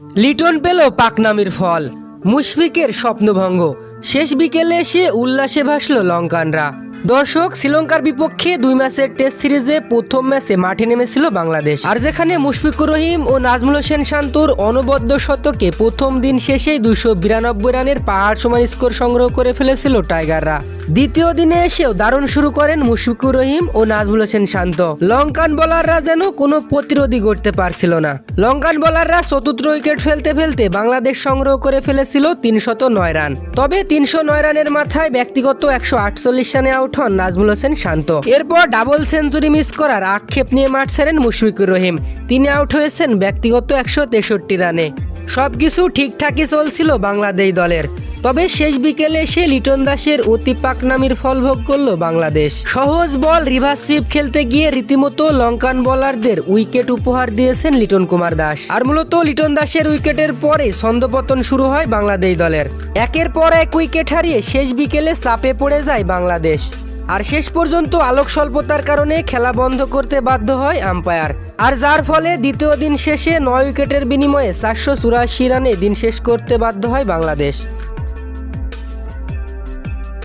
লিটন পেল পাকনামির ফল। মুশফিকের স্বপ্নভঙ্গ। শেষ বিকেলে এসে উল্লাসে ভাসল লঙ্কানরা। দর্শক, শ্রীলঙ্কার বিপক্ষে দুই ম্যাচের টেস্ট সিরিজে প্রথম ম্যাচে মাঠে নেমেছিল বাংলাদেশ। আর যেখানে মুশফিকুর রহিম ও নাজমুল হোসেন শান্তুর অনবদ্য শতকে প্রথম দিন শেষেই দুশো বিরানব্বই রানের পাহাড় সমান স্কোর সংগ্রহ করে ফেলেছিল টাইগাররা। দ্বিতীয় দিনে এসেও দারুণ শুরু করেন মুশফিকুর রহিম ও নাজমুল হোসেন শান্ত। লঙ্কান বোলাররা যেন কোনো প্রতিরোধী করতে পারছিল না। লঙ্কান বোলাররা চতুর্থ উইকেট ফেলতে ফেলতে বাংলাদেশ সংগ্রহ করে ফেলেছিল তিনশত নয় রান। তবে তিনশো নয় রানের মাথায় ব্যক্তিগত একশো আটচল্লিশ রানে আউট হন নাজমুল হোসেন শান্ত। এরপর ডাবল সেঞ্চুরি মিস করার আক্ষেপ নিয়ে মাঠ ছাড়েন মুশফিকুর রহিম। তিনি আউট হয়েছেন ব্যক্তিগত একশো তেষট্টি রানে। সবকিছু ঠিকঠাকই চলছিল বাংলাদেশ দলের। তবে শেষ বিকেলে সে লিটন দাসের অতি পাকনামির ফল ভোগ করল বাংলাদেশ। সহজ বল রিভার্স সুইপ খেলতে গিয়ে রীতিমতো লঙ্কান বোলারদের উইকেট উপহার দিয়েছেন লিটন কুমার দাস। আর মূলত লিটন দাসের উইকেটের পরে ছন্দপতন শুরু হয় বাংলাদেশ দলের। একের পর এক উইকেট হারিয়ে শেষ বিকেলে চাপে পড়ে যায় বাংলাদেশ। আর শেষ পর্যন্ত আলোক স্বল্পতার কারণে খেলা বন্ধ করতে বাধ্য হয় আম্পায়ার। আর যার ফলে দ্বিতীয় দিন শেষে নয় উইকেটের বিনিময়ে চারশো চুরাশি রানে দিন শেষ করতে বাধ্য হয় বাংলাদেশ।